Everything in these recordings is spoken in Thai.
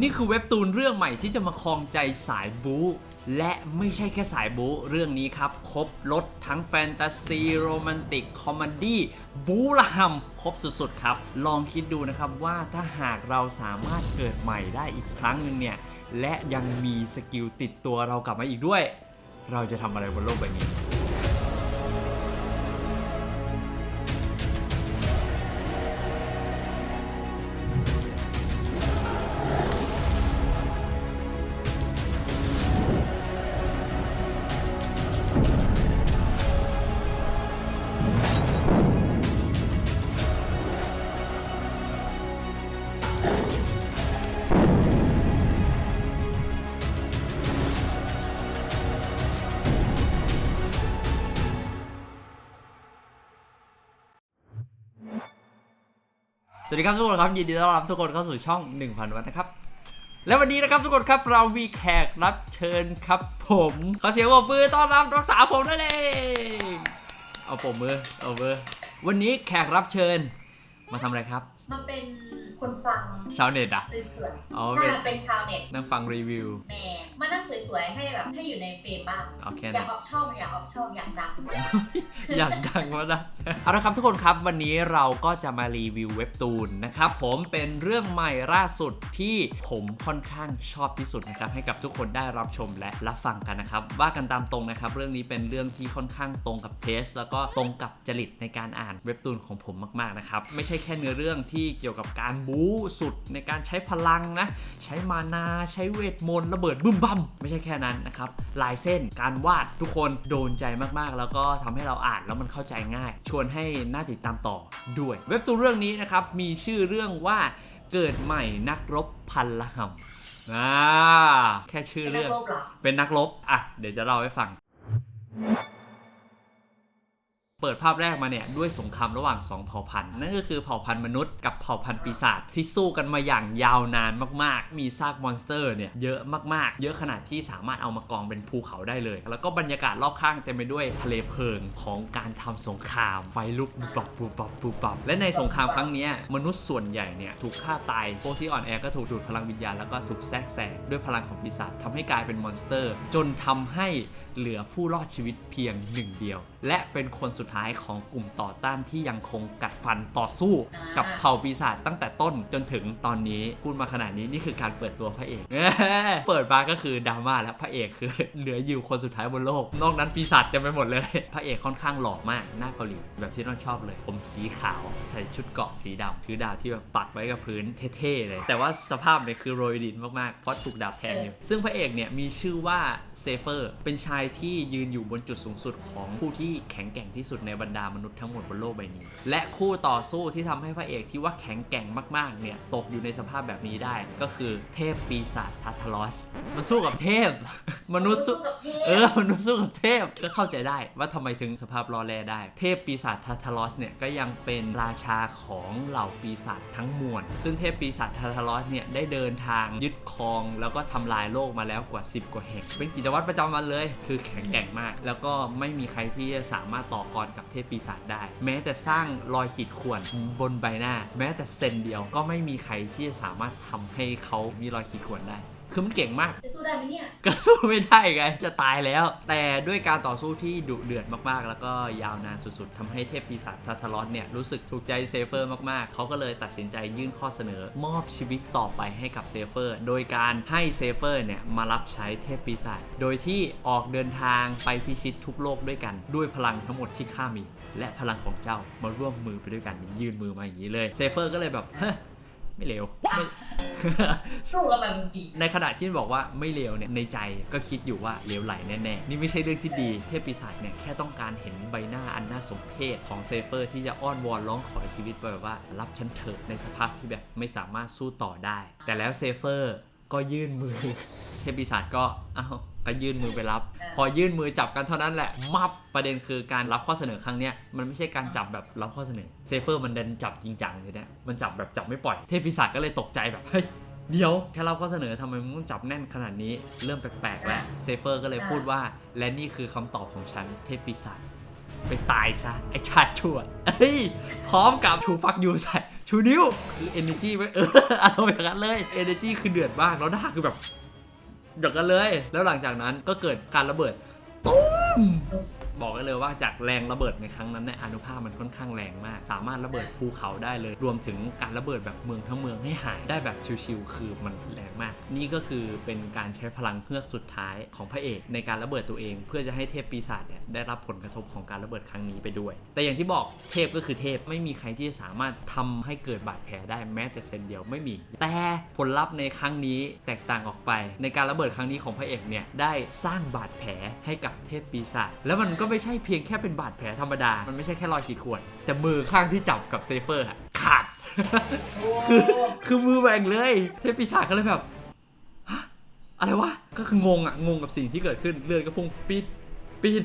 นี่คือเว็บตูนเรื่องใหม่ที่จะมาครองใจสายบู๊และไม่ใช่แค่สายบู๊เรื่องนี้ครับ ครบรถทั้งแฟนตาซีโรแมนติก คอมเมดี้บู๊ละหำครบสุดๆครับ ลองคิดดูนะครับว่าถ้าหากเราสามารถเกิดใหม่ได้อีกครั้งหนึ่งเนี่ย และยังมีสกิลติดตัวเรากลับมาอีกด้วย เราจะทำอะไรบนโลกใบนี้ วัสดีครับทุกคนครับยินดีต้อนรับทุกคนเข้าสู่ช่อง 1000 วันนะครับ และวันนี้นะครับทุกคนครับเรามีแขกรับเชิญครับผมขอเสียงปรบมือต้อนรับรักษาผมนั่นเองเอาปมมือเอามือวันนี้แขกรับเชิญมาทำอะไรครับ มันเป็นคนฟังชาวเน็ตอะสวยอ๋อๆเป็ใช่นมันเป็นชาวเน็ตนั่งฟังรีวิว แหมมานั่งสวยๆให้แบบให้อยู่ในเฟรมบ้าง เอาแค่อยานั้กน ออกช่องอยากออกช่องอยากดัง อยากดังวะนะ เอาละครับทุกคนครับวันนี้เราก็จะมารีวิวเว็บตูนนะครับผมเป็นเรื่องใหม่ล่าสุดที่ผมค่อนข้างชอบที่สุดนะครับให้กับทุกคนได้รับชมและรับฟังกันนะครับว่ากันตามตรงนะครับ เรื่องนี้เป็นเรื่องที่ค่อนข้างตรงกับเทส แล้วก็ตรงกับจริตในการอ่านเว็บตูนของผมมากๆนะครับไม่ใช่แค่เนื้อเรื่องที่เกี่ยวกับการบู๊สุดในการใช้พลังนะ ใช้มานาใช้เวทมนต์ระเบิดบึ้มบัมไม่ใช่แค่นั้นนะครับ ลายเส้นการวาดทุกคนโดนใจมากๆ แล้วก็ทำให้เราอ่านแล้วมันเข้าใจง่าย ชวนให้น่าติดตามต่อด้วย เว็บตูนเรื่องนี้นะครับมีชื่อเรื่องว่าเกิดใหม่นักรบพันละหำอ่าแค่ชื่อเป็นนัเรื่กองรบเหรอเป็นนักรบอะเดี๋ยวจะเล่าให้ฟัง เปิดภาพแรกมาเนี่ยด้วยสงครามระหว่าง 2 เผ่าพันธุ์นั่นก็คือเผ่าพันธุ์มนุษย์กับเผ่าพันธุ์ปีศาจที่สู้กันมาอย่างยาวนานมากๆ มีซากมอนสเตอร์เนี่ยเยอะมากๆ เยอะขนาดที่สามารถเอามากองเป็นภูเขาได้เลย แล้วก็บรรยากาศรอบข้างเต็มไปด้วยทะเลเพลิงของการทำสงคราม ไฟลุกบุบบับบุบบับบุบบับและในสงครามครั้งนี้มนุษย์ส่วนใหญ่เนี่ยถูกฆ่าตายพวกที่อ่อนแอก็ถูกดูดพลังวิญญาณแล้วก็ถูกแทรกแซงด้วยพลังของปีศาจทำให้กลายเป็นมอนสเตอร์ จนทำให้เหลือผู้รอดชีวิตเพียงหนึ่งเดียว และเป็นคนสุดท้ายของกลุ่มต่อต้านที่ยังคงกัดฟันต่อสู้ กับเผ่าปีศาจตั้งแต่ต้นจนถึงตอนนี้พูดมาขนาดนี้นี่คือการเปิดตัวพระเอกเปิดมาก็คือดราม่าแล้วพระเอกคือเหลืออยู่คนสุดท้ายบนโลก นอกนั้นปีศาจเต็มไปหมดเลย พระเอกค่อนข้างหล่อมากหน้าเกาหลีแบบที่น้องชอบเลย ผมสีขาวใส่ชุดเกราะสีดำถือดาบที่แบบปักไว้กับพื้นเท่ๆเลย แต่ว่าสภาพเนี่ยคือโรยดินมากๆเพราะถูกดาบแทงอยู่ซึ่งพระเอกเนี่ยมีชื่อว่าเซเฟอร์เป็นชายที่ยืนอยู่บนจุดสูงสุดของผู้ที่แข็งแกร่งที่สุดในบรรดามนุษย์ทั้งหมดบนโลกใบนี้ และคู่ต่อสู้ที่ทำให้พระเอกที่ว่าแข็งแกร่งมากๆเนี่ยตกอยู่ในสภาพแบบนี้ได้ ก็คือเทพปีศาจทัทลอส มันสู้กับเทพ มนุษย์สู้กับเทพเออมนุษย์สู้กับเทพก็เข้าใจได้ว่าทำไมถึงสภาพรอแรได้ เทพปีศาจทาทารอสเนี่ยก็ยังเป็นราชาของเหล่าปีศาจทั้งมวลซึ่งเทพปีศาจทาทารอสเนี่ยได้เดินทางยึดครองแล้วก็ทำลายโลกมาแล้วกว่า 10 กว่าแห่งเป็นกิจวัตรประจำวันเลย คือแข็งแกร่งมาก แล้วก็ไม่มีใครที่จะสามารถต่อกรกับเทพปีศาจได้ แม้แต่สร้างรอยขีดข่วนบนใบหน้า แม้แต่เซนเดียวก็ไม่มีใครที่จะสามารถทำให้เขามีรอยขีดข่วนได้ คือมันเก่งมาก จะสู้ได้ไหมเนี่ย ก็สู้ไม่ได้ไงจะตายแล้ว แต่ด้วยการต่อสู้ที่ดุเดือดมากๆ แล้วก็ยาวนานสุดๆทำให้เทพปีศาจทาทารอสเนี่ยรู้สึกถูกใจเซเฟอร์มากๆ เขาก็เลยตัดสินใจยื่นข้อเสนอ มอบชีวิตต่อไปให้กับเซเฟอร์ โดยการให้เซเฟอร์เนี่ยมารับใช้เทพปีศาจ โดยที่ออกเดินทางไปพิชิตทุกโลกด้วยกัน ด้วยพลังทั้งหมดที่ข้ามี และพลังของเจ้ามาร่วมมือไปด้วยกัน ยื่นมือมาอย่างนี้เลย เซเฟอร์ก็เลยแบบเฮ้ย ไม่เลวไม่ สู้กันแบบมันบีในขณะที่บอกว่าไม่เลวเนี่ยในใจก็คิดอยู่ว่าเลวไหลแน่ๆ นี่ไม่ใช่เรื่องที่ดี เทพปีศาจเนี่ยแค่ต้องการเห็นใบหน้าอันน่าสมเพชของเซเฟอร์ที่จะอ้อนวอนร้องขอชีวิตไปแบบว่า รับฉันเถิดในสภาพที่แบบไม่สามารถสู้ต่อได้ แต่แล้วเซเฟอร์ก็ยื่นมือเท พปีศาจก็เอ้าก็ยื่นมือไปรับ พอยื่นมือจับกันเท่านั้นแหละ มับประเด็นคือการรับข้อเสนอครั้งเนี้ยมันไม่ใช่การจับแบบรับข้อเสนอเซเฟอร์มันเดินจับจริงจังเลยเนี่ยมันจับแบบจับไม่ปล่อยเทพปีศาจก็เลยตกใจแบบเฮ้ยเดี๋ยวแค่รับข้อเสนอทำไมมึงต้องจับแน่นขนาดนี้เริ่มแปลกๆแล้วเซเฟอร์ก็เลยพูดว่า และนี่คือคำตอบของฉันเทพปีศาจไปตายซะ ไอชาติชั่วเฮ้ย พร้อมกับชูฟักยูใส่ชูนิ้ว คือ energy ไว้เอออารมณ์อย่างนั้นเลย energy คือเดือดมาก แล้วหน้าคือแบบ เดือดกันเลย แล้วหลังจากนั้นก็เกิดการระเบิดบอกได้เลยว่าจากแรงระเบิดในครั้งนั้นเนี่ยอนุภาพมันค่อนข้างแรงมาก สามารถระเบิดภูเขาได้เลย รวมถึงการระเบิดแบบเมืองทั้งเมืองให้หายได้แบบชิวๆคือมันแรง มาก นี่ก็คือเป็นการใช้พลังเฮือกสุดท้ายของพระเอกในการระเบิดตัวเอง เพื่อจะให้เทพปีศาจเนี่ยได้รับผลกระทบของการระเบิดครั้งนี้ไปด้วย แต่อย่างที่บอกเทพก็คือเทพไม่มีใครที่จะสามารถทำให้เกิดบาดแผลได้แม้แต่เซนเดียวไม่มี แต่ผลลัพธ์ในครั้งนี้แตกต่างออกไป ในการระเบิดครั้งนี้ของพระเอกเนี่ยได้สร้างบาดแผลให้กับเทพปีศาจแล้วมันก็ไม่ใช่เพียงแค่เป็นบาดแผลธรรมดา มันไม่ใช่แค่รอยขีดข่วนแต่มือข้างที่จับกับเซเฟอร์ขาด คือคือมือแหว่งเลย เทพปีศาจก็เลยแบบฮะอะไรวะ ก็คืองงอะงงกับสิ่งที่เกิดขึ้น เลือดก็พุ่งปิดปิด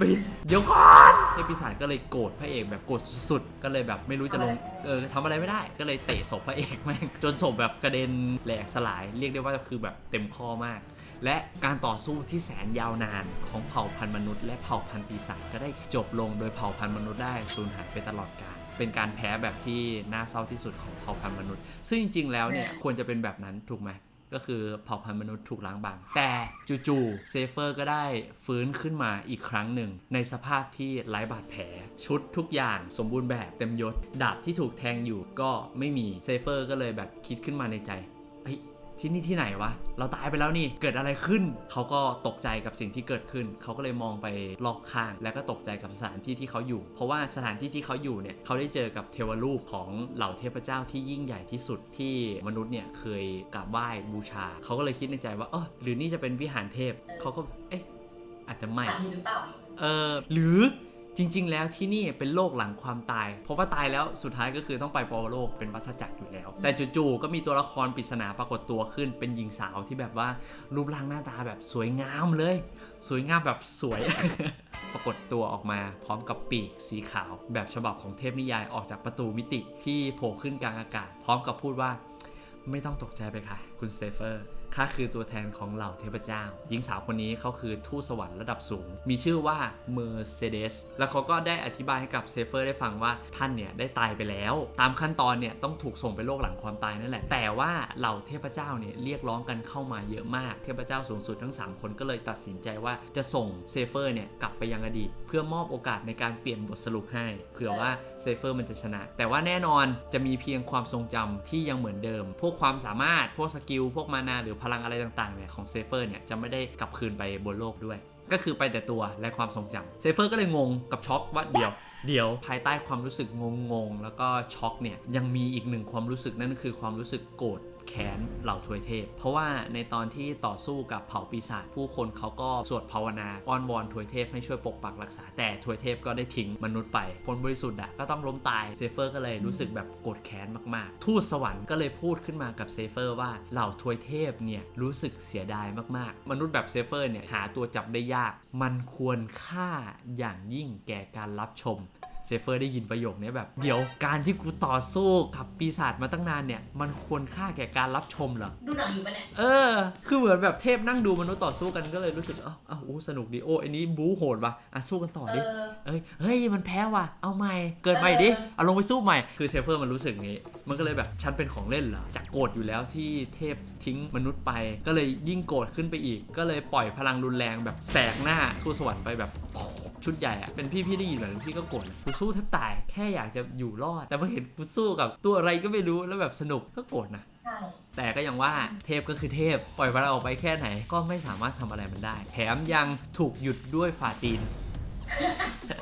ปิดเดี๋ยวก่อนเทพปีศาจก็เลยโกรธพระเอกแบบโกรธสุดๆ ก็เลยแบบไม่รู้จะลง เออทำอะไรไม่ได้ ก็เลยเตะศพพระเอกแม่งจนศพแบบกระเด็นแหลกสลาย เรียกได้ว่าคือแบบเต็มข้อมาก และการต่อสู้ที่แสนยาวนานของเผ่าพันธุ์มนุษย์และเผ่าพันธุ์ปีศาจก็ได้จบลงโดยเผ่าพันธุ์มนุษย์ได้สูญหายไปตลอดกาล เป็นการแพ้แบบที่น่าเศร้าที่สุดของเผ่าพันธุ์มนุษย์ ซึ่งจริงๆ แล้วเนี่ยควรจะเป็นแบบนั้นถูกไหมก็คือเผ่าพันธุ์มนุษย์ถูกล้างบางแต่จู่ๆเซเฟอร์ก็ได้ฟื้นขึ้นมาอีกครั้งหนึ่ง ในสภาพที่ไร้บาดแผล ชุดทุกอย่างสมบูรณ์แบบเต็มยศ ดาบที่ถูกแทงอยู่ก็ไม่มีเซเฟอร์ก็เลยแบบคิดขึ้นมาในใจเฮ้ย ที่นี่ที่ไหนวะ เราตายไปแล้วนี่ เกิดอะไรขึ้น เขาก็ตกใจกับสิ่งที่เกิดขึ้น เขาก็เลยมองไปรอบข้าง แล้วก็ตกใจกับสถานที่ที่เขาอยู่ เพราะว่าสถานที่ที่เขาอยู่เนี่ยเขาได้เจอกับเทวรูปของเหล่าเทพเจ้าที่ยิ่งใหญ่ที่สุดที่มนุษย์เนี่ยเคยกราบไหว้บูชา เขาก็เลยคิดในใจว่าเออหรือนี่จะเป็นวิหารเทพ เขาก็ เอ๊ะอาจจะไม่ถามอยู่หรือเปล่าเออหรือ จริง ๆ แล้วที่นี่เป็นโลกหลังความตาย เพราะว่าตายแล้วสุดท้ายก็คือต้องไปปรโลกเป็นวัฏจักรอยู่แล้ว แต่จู่ๆก็มีตัวละครปริศนาปรากฏตัวขึ้นเป็นหญิงสาวที่แบบว่ารูปร่างหน้าตาแบบสวยงามเลย สวยงามแบบสวย ปรากฏตัวออกมาพร้อมกับปีกสีขาว แบบฉบับของเทพนิยายออกจากประตูมิติที่โผล่ขึ้นกลางอากาศ พร้อมกับพูดว่า ไม่ต้องตกใจไปค่ะ คุณเซเฟอร์ ข้าคือตัวแทนของเหล่าเทพเจ้า หญิงสาวคนนี้เขาคือทูตสวรรค์ระดับสูง มีชื่อว่าเมอร์เซเดส แล้วเขาก็ได้อธิบายให้กับเซเฟอร์ได้ฟังว่าท่านเนี่ยได้ตายไปแล้ว ตามขั้นตอนเนี่ยต้องถูกส่งไปโลกหลังความตายนั่นแหละ แต่ว่าเหล่าเทพเจ้าเนี่ยเรียกร้องกันเข้ามาเยอะมาก เทพเจ้าสูงสุดทั้ง 3 คนก็เลยตัดสินใจว่าจะส่งเซเฟอร์เนี่ยกลับไปยังอดีต เพื่อมอบโอกาสในการเปลี่ยนบทสรุปให้เผื่อว่าเซเฟอร์มันจะชนะ แต่ว่าแน่นอนจะมีเพียงความทรงจำที่ยังเหมือนเดิม พวกความสามารถ พวกสกิล พวกมานาหรือพพลังอะไรต่างๆเนี่ยของเซเฟอร์เนี่ยจะไม่ได้กลับคืนไปบนโลกด้วย ก็คือไปแต่ตัวและความทรงจำเซเฟอร์ก็เลยงงกับช็อกว่าเดี๋ยวเดี๋ยวภายใต้ความรู้สึกงงๆ แล้วก็ช็อกเนี่ยยังมีอีกหนึ่งความรู้สึกนั่นคือความรู้สึกโกรธ แค้นเหล่าทวยเทพ เพราะว่าในตอนที่ต่อสู้กับเผ่าปีศาจผู้คนเขาก็สวดภาวนาอ้อนวอนทวยเทพให้ช่วยปกปักรักษา แต่ทวยเทพก็ได้ทิ้งมนุษย์ไปคนบริสุทธิ์อะก็ต้องล้มตายเซเฟอร์ก็เลยรู้สึกแบบโกรธแค้นมากๆ ทูตสวรรค์ก็เลยพูดขึ้นมากับเซเฟอร์ว่าเหล่าทวยเทพเนี่ยรู้สึกเสียดายมากๆ มนุษย์แบบเซเฟอร์เนี่ยหาตัวจับได้ยาก มันควรค่าอย่างยิ่งแก่การรับชม เซเฟอร์ได้ยินประโยคนี้แบบ เดี๋ยวการที่กูต่อสู้กับปีศาจมาตั้งนานเนี่ย มันควรค่าแก่การรับชมเหรอ ดูหนังอยู่ปะเนี่ย เออ คือเหมือนแบบเทพนั่งดูมนุษย์ต่อสู้กันก็เลยรู้สึกเอ้าเอ้าอู้สนุกดีโอ้อันนี้บู๊โหดว่ะอะสู้กันต่อเอดิอเอ้ยเฮ้ยมันแพ้ว่ะเอาใหม่เกิดใหม่ดิเออเอาลงไปสู้ใหม่คือเซฟเฟอร์มันรู้สึกอย่างงี้ มันก็เลยแบบฉันเป็นของเล่นเหรอจากโกรธอยู่แล้วที่เทพทิ้งมนุษย์ไป ก็เลยยิ่งโกรธขึ้นไปอีก ก็เลยปล่อยพลังรุนแรงแบบแสกหน้าทูตสวรรค์ไปแบบ ชุดใหญ่อะเป็นพี่พี่ได้ยินแบบนี้พี่ก็โกรธนะกูสู้แทบตายแค่อยากจะอยู่รอด แต่พอเห็นกูสู้กับตัวอะไรก็ไม่รู้แล้วแบบสนุกก็โกรธนะใช่แต่ก็ยังว่าเทพก็คือเทพ ปล่อยพลังออกไปแค่ไหนก็ไม่สามารถทำอะไรมันได้ แถมยังถูกหยุดด้วยฝ่าตีน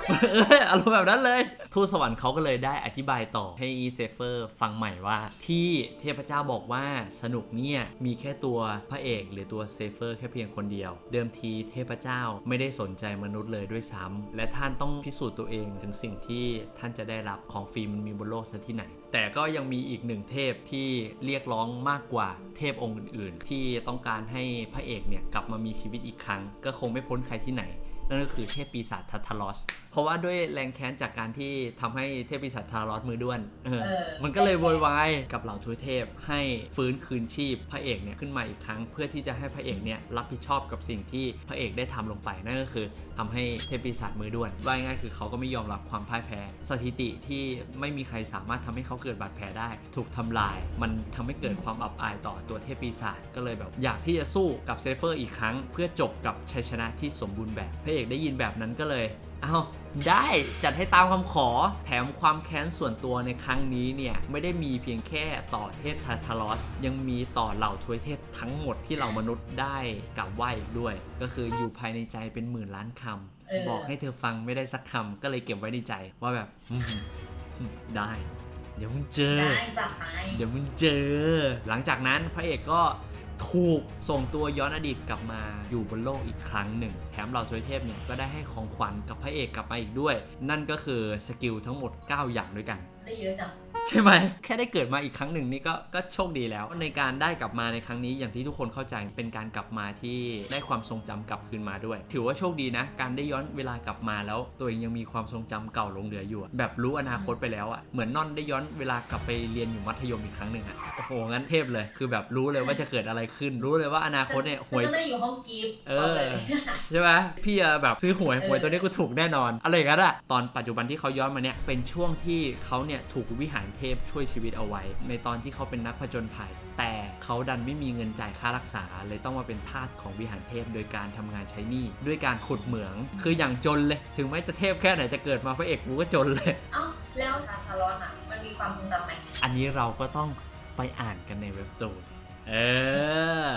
เอออารมณ์แบบนั้นเลย ทูตสวรรค์เขาก็เลยได้อธิบายต่อให้เซฟเฟอร์ฟังใหม่ว่า ที่เทพเจ้าบอกว่าสนุกเนี่ย มีแค่ตัวพระเอกหรือตัวเซฟเฟอร์แค่เพียงคนเดียว เดิมทีเทพเจ้าไม่ได้สนใจมนุษย์เลยด้วยซ้ำและท่านต้องพิสูจน์ตัวเองถึงสิ่งที่ท่านจะได้รับของฟรีมันมีบนโลกซะที่ไหน แต่ก็ยังมีอีกหนึ่งเทพที่เรียกร้องมากกว่าเทพองค์อื่น ๆ ที่ต้องการให้พระเอกเนี่ยกลับมามีชีวิตอีกครั้ง ก็คงไม่พ้นใครที่ไหน นั่นก็คือเทพปีศาจทัตทารอส เพราะว่าด้วยแรงแค้นจากการที่ทำให้เทพปีศาจทารอสมือด้วนเออเออมันก็เลยโวยวายกับเหล่าทวยเทพให้ฟื้นคืนชีพพระเอกเนี่ยขึ้นมาอีกครั้ง เพื่อที่จะให้พระเอกเนี่ยรับผิดชอบกับสิ่งที่พระเอกได้ทำลงไป นั่นก็คือทำให้เทพปีศาจมือด้วนว่าง่ายๆคือเขาก็ไม่ยอมรับความพ่ายแพ้ สถิติที่ไม่มีใครสามารถทำให้เขาเกิดบาดแผลได้ ถูกทำลาย มันทำให้เกิดความอับอายต่อตัวเทพปีศาจก็เลยแบบอยากที่จะสู้กับเซฟเฟอร์อีกครั้ง เพื่อจบกับชัยชนะที่สมบูรณ์แบบพระเอกได้ยินแบบนั้นก็เลย เอาได้จัดให้ตามคำขอ แถมความแค้นส่วนตัวในครั้งนี้เนี่ย ไม่ได้มีเพียงแค่ต่อเทพทาทารอส ยังมีต่อเหล่าทวยเทพทั้งหมดที่เหล่ามนุษย์ได้กลับไหว้อีกด้วย ก็คืออยู่ภายในใจเป็นหมื่นล้านคำเออบอกให้เธอฟังไม่ได้สักคำก็เลยเก็บไว้ในใจว่าแบบอืมอืมได้เดี๋ยวมึงเจอได้จับไปเดี๋ยวมึงเจอ หลังจากนั้นพระเอกก็ ถูกส่งตัวย้อนอดีตกลับมาอยู่บนโลกอีกครั้งหนึ่ง แถมเหล่าทวยเทพเนี่ยก็ได้ให้ของขวัญกับพระเอกกลับมาอีกด้วย นั่นก็คือสกิลทั้งหมด 9 อย่างด้วยกัน ได้เยอะจัง ใช่ไหม แค่ได้เกิดมาอีกครั้งหนึ่งนี่ก็ก็โชคดีแล้ว ในการได้กลับมาในครั้งนี้อย่างที่ทุกคนเข้าใจเป็นการกลับมาที่ได้ความทรงจำกลับคืนมาด้วย ถือว่าโชคดีนะ การได้ย้อนเวลากลับมาแล้ว ตัวเองยังมีความทรงจำเก่าหลงเหลืออยู่อะแบบรู้อนาคตไปแล้วอะเหมือนนอนได้ย้อนเวลากลับไปเรียนอยู่มัธยมอีกครั้งหนึ่งอะโอ้โหงั้นเทพเลยคือแบบรู้เลยว่าจะเกิดอะไรขึ้น รู้เลยว่าอนาคตเนี่ยหวยฉันก็ไม่ได้อยู่ห้องกิฟต์เอบอกอเลยใช่ไหมพี่อะแบบซื้อหวยหวยเออตัวนี้กูถูกแน่นอนอะไรอย่างเงี้ยอะตอนปัจจุบันที่เขาย้อนมาเนี่ยเป็นช่วงที่เขาเนี่ยถูกวิหารเทพช่วยชีวิตเอาไว้ ในตอนที่เขาเป็นนักผจญภัย แต่เขาดันไม่มีเงินจ่ายค่ารักษา เลยต้องมาเป็นทาสของวิหารเทพโดยการทำงานใช้หนี้ด้วยการขุดเหมือง คืออย่างจนเลย ถึงแม้จะเทพแค่ไหนจะเกิดมาพระเอกกูก็จนเลยเอ้าแล้วทาทารอนอะมันมีความทรงจำไหมอันนี้เราก็ต้องไปอ่านกันในเว็บตูนเออ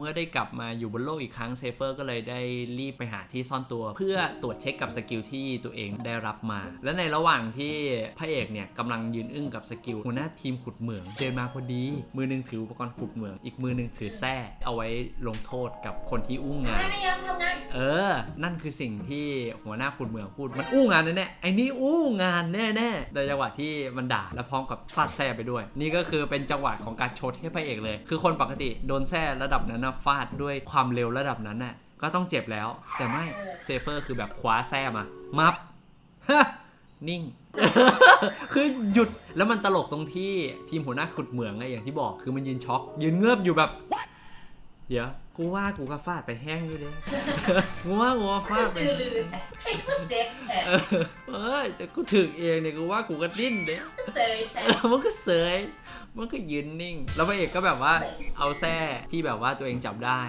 เมื่อได้กลับมาอยู่บนโลกอีกครั้งเซฟเฟอร์ก็เลยได้รีบไปหาที่ซ่อนตัว เพื่อตรวจเช็คกับสกิลที่ตัวเองได้รับมา และในระหว่างที่พระเอกเนี่ยกำลังยืนอึ้งกับสกิลหัวหน้าทีมขุดเหมือง เดินมาพอดี มือหนึงถืออุปกรณ์ขุดเหมือง อีกมือหนึงถือแส้เอาไว้ลงโทษกับคนที่อุ้งงาน ไม่ยอมทำงาน เออ นั่นคือสิ่งที่หัวหน้าคุณเหมืองพูดมันอู้งานแน่ๆไอ้นี่อู้งานแน่ๆในจังหวะที่มันด่าแล้วพร้อมกับฟาดแซ่ไปด้วย นี่ก็คือเป็นจังหวะของการโชดให้พระเอกเลย คือคนปกติโดนแซ่ระดับนั้นะฟาดด้วยความเร็วระดับนั้นน่ะก็ต้องเจ็บแล้ว แต่ไม่เซฟเฟอร์คือแบบคว้าแซ่มา มับฮะนิ่ง คือหยุดแล้วมันตลกตรงที่ทีมหัวหน้าขุดเหมืองไงอย่างที่บอกคือมันยืนช็อก ยืนเงือบอยู่แบบ เดี๋ยว กูว่ากูก็ฟาดไปแห้งอยู่เลยกูว่ากูก็ฟาดไปชื่อลือแต่ให้ก็เจ็บแต่เออเอ้ยแต่กูถึกเองเนี่ยกูว่ากูก็ดิ้นเด้เซยแต่เออมันก็เสยมันก็ยืนนิ่ง แล้วพระเอกก็แบบว่าเอาแส้ที่แบบว่าตัวเองจับได้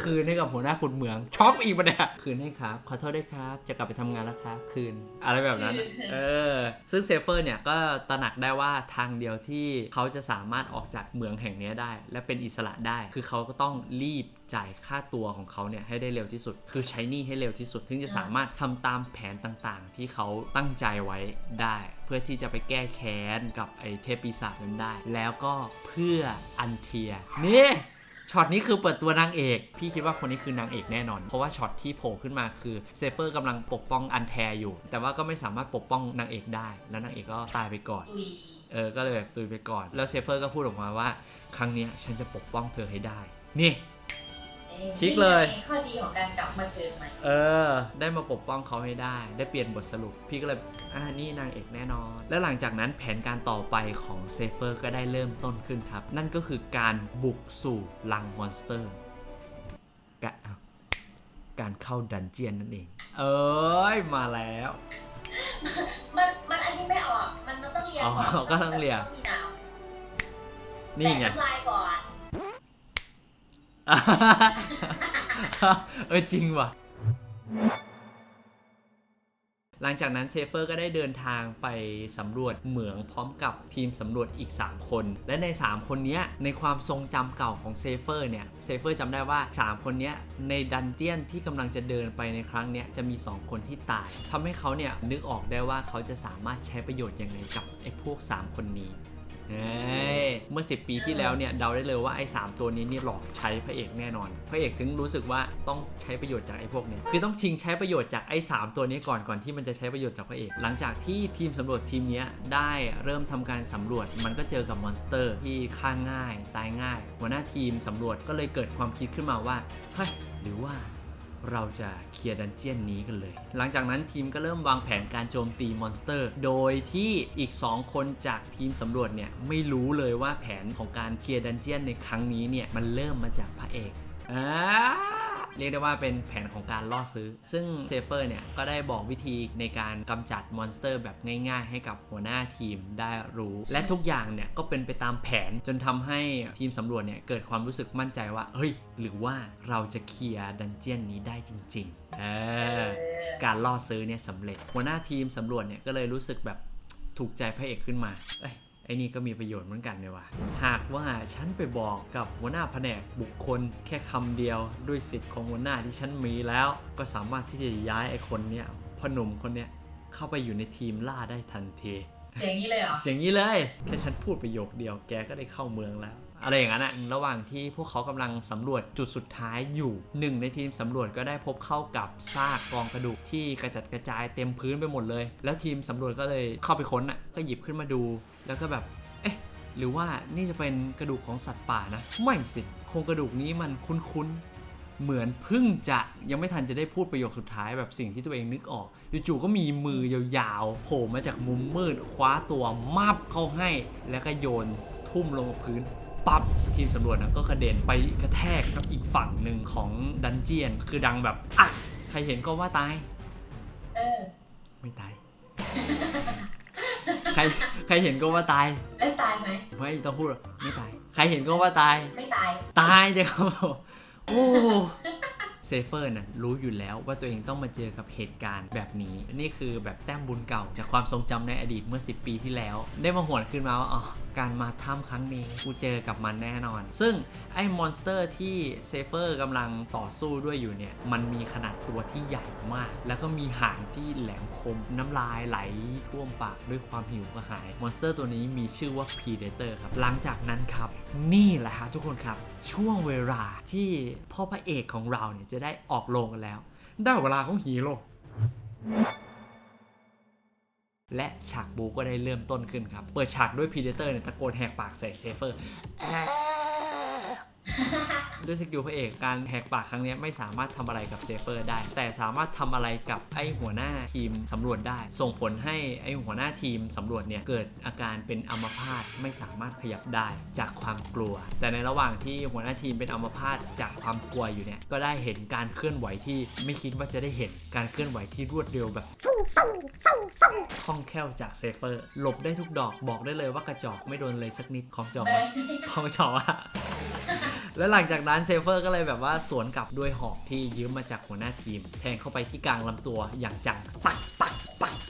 คืนให้กับหัวหน้าขุดเหมืองช็อกอีกปะเนี่ยคืนให้ครับ ขอโทษด้วยครับ จะกลับไปทำงานแล้วครับคืน อะไรแบบนั้นอะเออ ซึ่งเซฟเฟอร์เนี่ยก็ตระหนักได้ว่าทางเดียวที่เขาจะสามารถออกจากเหมืองแห่งเนี้ยได้ และเป็นอิสระได้ คือเขาก็ต้องรีบจ่ายค่าตัวของเขาเนี่ยให้ได้เร็วที่สุด คือใช้หนี้ให้เร็วที่สุดถึงจะสามารถทำตามแผนต่างๆ ที่เขาตั้งใจไว้ได้ เพื่อที่จะไปแก้แค้นกับไอ้เทพปีศาจนั้นได้ แล้วก็เพื่ออันเทียนี่ ช็อตนี้คือเปิดตัวนางเอก พี่คิดว่าคนนี้คือนางเอกแน่นอน เพราะว่าช็อตที่โผล่ขึ้นมาคือเซฟเฟอร์กำลังปกป้องอันแทอยู่ แต่ว่าก็ไม่สามารถปกป้องนางเอกได้ แล้วนางเอกก็ตายไปก่อนตุยเออ ก็เลยแบบตุยไปก่อน แล้วเซฟเฟอร์ก็พูดออกมาว่า ครั้งเนี้ยฉันจะปกป้องเธอให้ได้ นี่ เอ้ยคลิกเลย นี่ไงข้อดีของการกลับมาเกิดใหม่ เออ ได้มาปกป้องเขาให้ได้ ได้เปลี่ยนบทสรุป พี่ก็เลย อ่า นี่นางเอกแน่นอน และหลังจากนั้นแผนการต่อไปของเซฟเฟอร์ก็ได้เริ่มต้นขึ้นครับ นั่นก็คือการบุกสู่ลังมอนสเตอร์กะอ้าวการเข้าดันเจียนนั่นเอง เอ้ย มาแล้ว มันมันอันนี้ไม่ออก มันต้องเรียนอ๋อก่อนก็ต้องเรียนต้องมีหนาวนี่ไง แต่น้ำลายก่อน เออจริงว่ะ หลังจากนั้นเซฟเฟอร์ก็ได้เดินทางไปสำรวจเหมืองพร้อมกับทีมสำรวจอีก 3 คน และใน 3 คนนี้ในความทรงจำเก่าของเซฟเฟอร์เนี่ยเซฟเฟอร์จำได้ว่า 3 คนนี้ในดันเจียนที่กำลังจะเดินไปในครั้งนี้จะมี 2 คนที่ตายทำให้เขาเนี่ยนึกออกได้ว่าเขาจะสามารถใช้ประโยชน์ยังไงกับไอ้พวก 3 คนนี้ เมื่อ 10 ปีที่แล้วเนี่ยเดาได้เลยว่าไอ้สามตัวนี้นี่หลอกใช้พระเอกแน่นอน พระเอกถึงรู้สึกว่าต้องใช้ประโยชน์จากไอ้พวกเนี้ยคือต้องชิงใช้ประโยชน์จากไอ้สามตัวนี้ก่อนก่อนที่มันจะใช้ประโยชน์จากพระเอก หลังจากที่ทีมสำรวจทีมนี้ได้เริ่มทำการสำรวจ มันก็เจอกับมอนสเตอร์ที่ฆ่าง่าย ตายง่ายหัวหน้าทีมสำรวจก็เลยเกิดความคิดขึ้นมาว่าเฮ้ยหรือว่า เราจะเคลียร์ดันเจียนนี้กันเลย หลังจากนั้นทีมก็เริ่มวางแผนการโจมตีมอนสเตอร์ โดยที่อีก 2 คนจากทีมสำรวจเนี่ย ไม่รู้เลยว่าแผนของการเคลียร์ดันเจียนในครั้งนี้เนี่ย มันเริ่มมาจากพระเอกอ่า เรียกได้ว่าเป็นแผนของการล่อซื้อ ซึ่งเซฟเฟอร์เนี่ยก็ได้บอกวิธีในการกำจัดมอนสเตอร์แบบง่ายๆ ให้กับหัวหน้าทีมได้รู้ และทุกอย่างเนี่ยก็เป็นไปตามแผนจนทำให้ทีมสำรวจเนี่ยเกิดความรู้สึกมั่นใจว่า เฮ้ย หรือว่าเราจะเคลียร์ดันเจียนนี้ได้จริงๆเอเอออการล่อซื้อเนี่ยสำเร็จ หัวหน้าทีมสำรวจเนี่ยก็เลยรู้สึกแบบถูกใจพระเอกขึ้นมาเอ้ย ไอ้นี่ก็มีประโยชน์เหมือนกันเลยว่ะ หากว่าฉันไปบอกกับหัวหน้าแผนกบุคคล แค่คำเดียวด้วยสิทธิ์ของหัวหน้าที่ฉันมีแล้ว ก็สามารถที่จะย้ายไอ้คนเนี้ยพอหนุ่มคนเนี้ยเข้าไปอยู่ในทีมล่าได้ทันทีเสียงนี้เลยเหรอ เสียงนี้เลยแค่ฉันพูดประโยคเดียวแกก็ได้เข้าเมืองแล้ว อะไรอย่างนั้นอะระหว่างที่พวกเขากำลังสำรวจจุดสุดท้ายอยู่หนึ่งในทีมสำรวจก็ได้พบเข้ากับซากกองกระดูกที่กระจัดกระจายเต็มพื้นไปหมดเลย แล้วทีมสำรวจก็เลยเข้าไปค้นอะก็หยิบขึ้นมาดู แล้วก็แบบ เอ๊ะ หรือว่านี่จะเป็นกระดูกของสัตว์ป่านะ ไม่สิ โครงกระดูกนี้มันคุ้นๆ เหมือนเพิ่งจะยังไม่ทันจะได้พูดประโยคสุดท้ายแบบสิ่งที่ตัวเองนึกออกจู่ๆก็มีมือยาวๆโผล่มาจากมุมมืด คว้าตัวมับเข้าให้ แล้วก็โยนทุ่มลงกับพื้นปั๊บทีมสำรวจนะก็กระเด็นไปกระแทกกับอีกฝั่งหนึ่งของดันเจียน คือดังแบบอักใครเห็นก็ว่าตาย เออ ไม่ตาย ใครใครเห็นก็ว่าตายแล้วตายไหมไม่ต้องพูดหรอกไม่ตาย ใครเห็นก็ว่าตาย ไม่ตาย ตายเด็กครับผมโอ้ เซเฟอร์น่ะรู้อยู่แล้วว่าตัวเองต้องมาเจอกับเหตุการณ์แบบนี้ นี่คือแบบแต้มบุญเก่า จากความทรงจำในอดีตเมื่อ 10 ปีที่แล้ว ได้มาหวนขึ้นมาว่าอ๋อการมาถ้ำครั้งนี้กูเจอกับมันแน่นอน ซึ่งไอ้มอนสเตอร์ที่เซเฟอร์กำลังต่อสู้ด้วยอยู่เนี่ย มันมีขนาดตัวที่ใหญ่มาก แล้วก็มีหางที่แหลมคมน้ำลายไหลท่วมปากด้วยความหิวกระหาย มอนสเตอร์ตัวนี้มีชื่อว่า Predator ครับ หลังจากนั้นครับ นี่แหละฮะทุกคนครับ ช่วงเวลาที่พ่อพระเอกของเราเนี่ยจะได้ออกโรงกันแล้ว ได้เวลาของฮีโร่และฉากบูก็ได้เริ่มต้นขึ้นครับ เปิดฉากด้วยพีเดเตอร์เนี่ยตะโกนแหกปากใส่เซฟเฟอร์ ด้วยสกิลพระเอกการแหกปากครั้งนี้ไม่สามารถทำอะไรกับเซฟเฟอร์ได้ แต่สามารถทำอะไรกับไอ้หัวหน้าทีมสำรวจได้ ส่งผลให้ไอ้หัวหน้าทีมสำรวจเนี่ยเกิดอาการเป็นอัมพาตไม่สามารถขยับได้จากความกลัว แต่ในระหว่างที่หัวหน้าทีมเป็นอัมพาตจากความกลัวอยู่เนี่ยก็ได้เห็นการเคลื่อนไหวที่ไม่คิดว่าจะได้เห็นการเคลื่อนไหวที่รวดเร็วแบบคล่องแคล่วจากเซฟเฟอร์หลบได้ทุกดอกบอกได้เลยว่ากระจอกไม่โดนเลยสักนิดของจอกของจอกอะ แล้วหลังจากนั้นเซฟเฟอร์ก็เลยแบบว่าสวนกลับด้วยหอกที่ยืมมาจากหัวหน้าทีม แทงเข้าไปที่กลางลำตัวอย่างจังปัก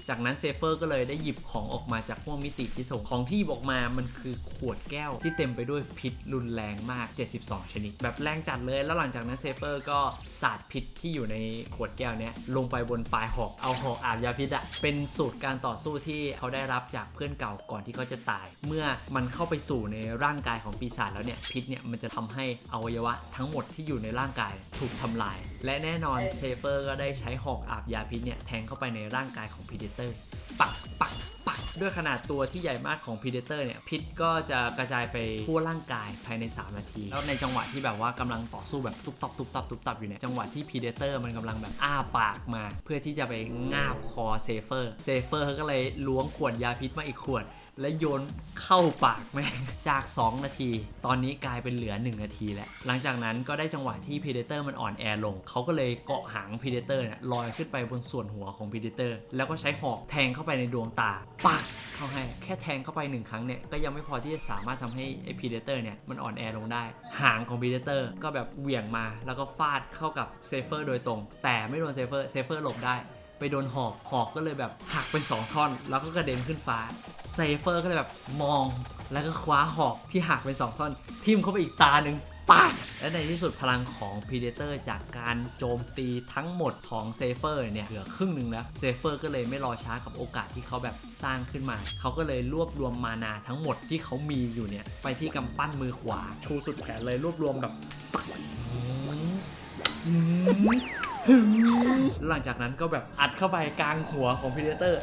จากนั้นเซฟเฟอร์ก็เลยได้หยิบของออกมาจากห้วงมิติพิศวงของที่หยิบออกมามันคือขวดแก้วที่เต็มไปด้วยพิษรุนแรงมาก 72 ชนิด แบบแรงจัดเลย แล้วหลังจากนั้นเซฟเฟอร์ก็สาดพิษที่อยู่ในขวดแก้วเนี้ยลงไปบนปลายหอกเอาหอกอาบยาพิษอะเป็นสูตรการต่อสู้ที่เขาได้รับจากเพื่อนเก่าก่อนที่เขาจะตาย เมื่อมันเข้าไปสู่ในร่างกายของปีศาจแล้วเนี่ยพิษเนี่ยมันจะทำให้อวัยวะทั้งหมดที่อยู่ในร่างกายถูกทำลาย และแน่นอนเซฟเฟอร์ก็ได้ใช้หอกอาบยาพิษเนี่ยแทงเข้าไปในร่างกายของพีเดเตอร์ปักปักปักด้วยขนาดตัวที่ใหญ่มากของ Predator เนี่ยพิษก็จะกระจายไปทั่วร่างกายภายใน 3 นาที แล้วในจังหวะที่แบบว่ากำลังต่อสู้แบบตุบตับตุบตับตุบตับอยู่เนี่ยจังหวะที่ Predator มันกำลังแบบอ้าปากมา เพื่อที่จะไปงาบคอเซเฟอร์เซเฟอร์ก็เลยล้วงขวดยาพิษมาอีกขวด และโยนเข้าปากแม่จาก 2 นาที ตอนนี้กลายเป็นเหลือ 1 นาทีแล้ว หลังจากนั้นก็ได้จังหวะที่ Predator มันอ่อนแอลง เขาก็เลยเกาะหาง Predator เนี่ยลอยขึ้นไปบนส่วนหัวของ Predator แล้วก็ใช้หอกแทงเข้าไปในดวงตา ปักเข้าให้ แค่แทงเข้าไปหนึ่งครั้งเนี่ย ก็ยังไม่พอที่จะสามารถทำให้ไอ้ Predator เนี่ยมันอ่อนแอลงได้ หางของ Predator ก็แบบเหวี่ยงมา แล้วก็ฟาดเข้ากับเซฟเฟอร์โดยตรง แต่ไม่โดนเซฟเฟอร์ เซฟเฟอร์หลบได้ ไปโดนหอกหอกก็เลยแบบหักเป็น 2 ท่อน แล้วก็กระเด็นขึ้นฟ้าเซเฟอร์ก็เลยแบบมอง แล้วก็คว้าหอกที่หักเป็น 2 ท่อน ทิ่มเข้าไปอีกตาหนึ่งปังและในที่สุดพลังของ Predator จากการโจมตีทั้งหมดของเซเฟอร์เนี่ยเหลือครึ่งหนึ่งแล้วเซเฟอร์ก็เลยไม่รอช้ากับโอกาสที่เขาแบบสร้างขึ้นมา เขาก็เลยรวบรวมมานาทั้งหมดที่เขามีอยู่เนี่ย ไปที่กำปั้นมือขวา ชูสุดแขนเลยรวบรวมแบบ หลังจากนั้นก็แบบอัดเข้าไปกลางหัวของ Predator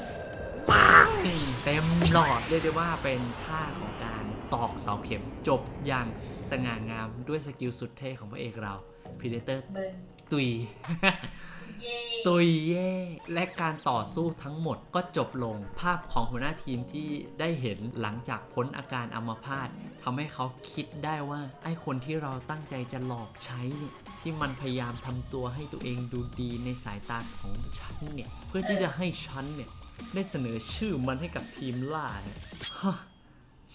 ปังเต็มหลอดเรียกได้ว่าเป็นท่าของการตอกเสาเข็มจบอย่างสง่างามด้วยสกิลสุดเท่ของพระเอกเรา Predator เบิร์นตุยเย่ตุยเย่และการต่อสู้ทั้งหมดก็จบลงภาพของหัวหน้าทีมที่ได้เห็นหลังจากพ้นอาการอัมพาตทำให้เขาคิดได้ว่าไอ้คนที่เราตั้งใจจะหลอกใช้เนี่ย ที่มันพยายามทำตัวให้ตัวเองดูดีในสายตาของฉันเนี่ย เพื่อที่จะให้ฉันเนี่ย ได้เสนอชื่อมันให้กับทีมล่าเนี่ยฮะ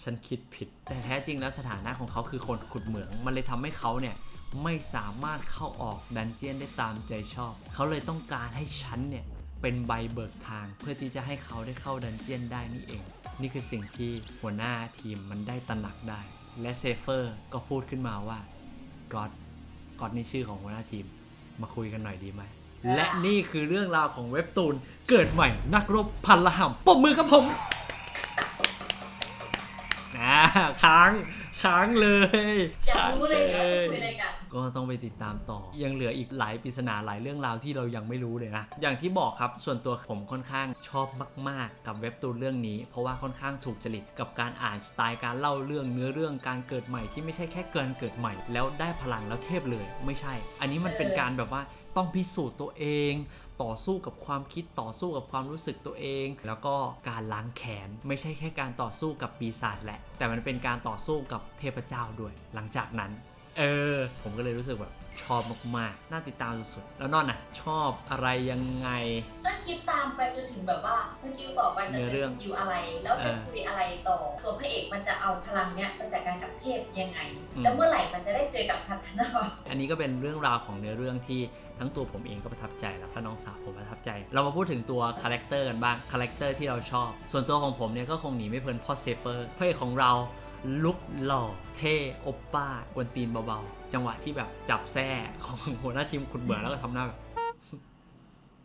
ฉันคิดผิด แต่แท้จริงแล้วสถานะของเขาคือคนขุดเหมือง มันเลยทำให้เขาเนี่ยไม่สามารถเข้าออกดันเจียนได้ตามใจชอบ เขาเลยต้องการให้ฉันเนี่ยเป็นใบเบิกทางเพื่อที่จะให้เขาได้เข้าดันเจียนได้นี่เอง นี่คือสิ่งที่หัวหน้าทีมมันได้ตระหนักได้ และเซฟเฟอร์ก็พูดขึ้นมาว่า ก็อดก็อดนี่ชื่อของหัวหน้าทีม มาคุยกันหน่อยดีไหม และนี่คือเรื่องราวของเว็บตูน เกิดใหม่นักรบพันละหำปมมือครับผมนะค้าง ค้างเลยอยากค้างรู้เลยเนี่ยว่าจะคุยอะไรกัน ก็ต้องไปติดตามต่อ ยังเหลืออีกหลายปริศนาหลายเรื่องราวที่เรายังไม่รู้เลยนะ อย่างที่บอกครับส่วนตัวผมค่อนข้างชอบมาก ๆ กับเว็บตูนเรื่องนี้ เพราะว่าค่อนข้างถูกจริตกับการอ่านสไตล์การเล่าเรื่องเนื้อเรื่องการเกิดใหม่ที่ไม่ใช่แค่เกินเกิดใหม่ แล้วได้พลังแล้วเทพเลยไม่ใช่ อันนี้มันเป็นการแบบว่าต้องพิสูจน์ตัวเอง ต่อสู้กับความคิดต่อสู้กับความรู้สึกตัวเอง แล้วก็การล้างแค้นไม่ใช่แค่การต่อสู้กับปีศาจแหละ แต่มันเป็นการต่อสู้กับเทพเจ้าด้วย หลังจากนั้น เออ ผมก็เลยรู้สึกแบบชอบมากๆ น่าติดตามสุดๆ แล้วนอนน่ะชอบอะไรยังไงถ้าคิดตามไปจนถึงแบบว่าสกิลต่อไปจะเนื้อเรื่เป็อนงสกิลอะไร แล้วเอจะอคุยอะไรต่อ ตัวพระเอกมันจะเอาพลังเนี้ยไปจัดการกับเทพยังไง อืม แล้วเมื่อไหร่มันจะได้เจอกับพัฒนา อันนี้ก็เป็นเรื่องราวของเนื้อเรื่องที่ทั้งตัวผมเองก็ประทับใจแล้วก็น้องสาวผมประทับใจ เรามาพูดถึงตัวคาแรคเตอร์กันบ้างคาแรคเตอร์ที่เราชอบ ส่วนตัวของผมเนี่ยก็คงหนีไม่พ้นพ่อเซฟเฟอร์พระเอกของเรา ลุกหล่อเท่โอปป้ากวนตีนเบาๆ จังหวะที่แบบจับแส้ของหัวหน้าทีมขุดเหมืองแล้วก็ทำหน้าแบบ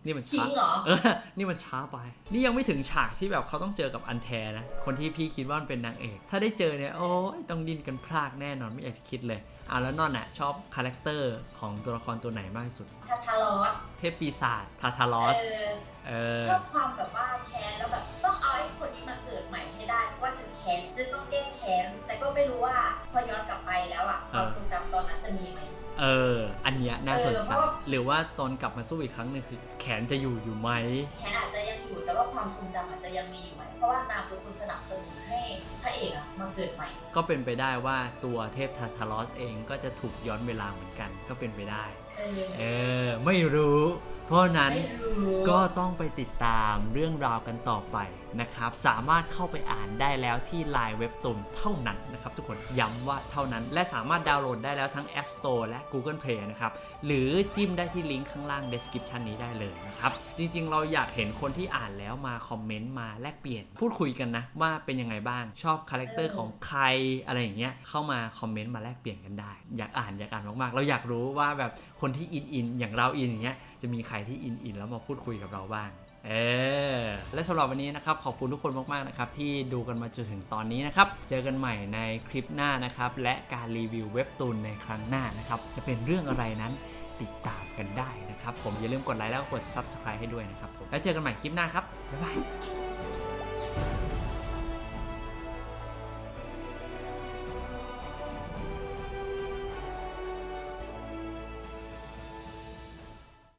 นี่มันทิ้ช้างเหรอเออ นี่มันช้าไป นี่ยังไม่ถึงฉากที่แบบเขาต้องเจอกับอันแทนะ คนที่พี่คิดว่ามันเป็นนางเอก ถ้าได้เจอเนี่ย โอ้ยต้องดิ้นกันพลากแน่นอน ไม่อยากจะคิดเลย อะแล้วนอนน่ะ ชอบคาแรคเตอร์ของตัวละครตัวไหนมากที่สุด ทาทารอส เทพปีศาจ ทาทาลอส เออ เออ อันเนี้ยน่าสนเออเพใจราะว่า หรือว่าตอนกลับมาสู้อีกครั้งหนึงคือ แขนจะอยู่อยู่ไหมแค้นอาจจะยังอยู่แต่ว่าความทรงจำอาจจะยังมีอยู่ไหมเพราะว่านางเป็นคนสนับสนุนให้พระเอกอะมาเกิดใหม่ ก็เป็นไปได้ว่าตัวเทพทาทาลอสเองก็จะถูกย้อนเวลาเหมือนกัน ก็เป็นไปได้ เออเออ ไม่รู้ เพราะฉะนั้นไม่รู้ก็ต้องไปติดตามเรื่องราวกันต่อไป นะครับสามารถเข้าไปอ่านได้แล้วที่ Line เว็บตุนเท่านั้นนะครับทุกคนย้ำว่าเท่านั้น และสามารถดาวน์โหลดได้แล้วทั้ง App Store และ Google Play นะครับหรือจิ้มได้ที่ลิงก์ข้างล่าง description นี้ได้เลยนะครับจริงๆ เราอยากเห็นคนที่อ่านแล้วมาคอมเมนต์มาแลกเปลี่ยน พูดคุยกันนะว่าเป็นยังไงบ้างชอบคาแรคเตอร์ของใครอะไรอย่างเงี้ยเข้ามาคอมเมนต์มาแลกเปลี่ยนกันได้ อยากอ่านอยากอ่านมากๆเราอยากรู้ว่าแบบคนที่อินอินอย่างเราอินอย่างเงี้ยจะมีใครที่อินอินแล้วมาพูดคุยกับเราบ้าง เออและสำหรับวันนี้นะครับ ขอบคุณทุกคนมาก ๆ นะครับ ที่ดูกันมาจนถึงตอนนี้นะครับ เจอกันใหม่ในคลิปหน้านะครับ และการรีวิวเว็บตูนในครั้งหน้านะครับ จะเป็นเรื่องอะไรนั้นติดตามกันได้นะครับ ผมอย่าลืมกดไลค์แล้วก็กด Subscribe ให้ด้วยนะครับผมแล้วเจอกันใหม่คลิปหน้าครับบ๊ายบาย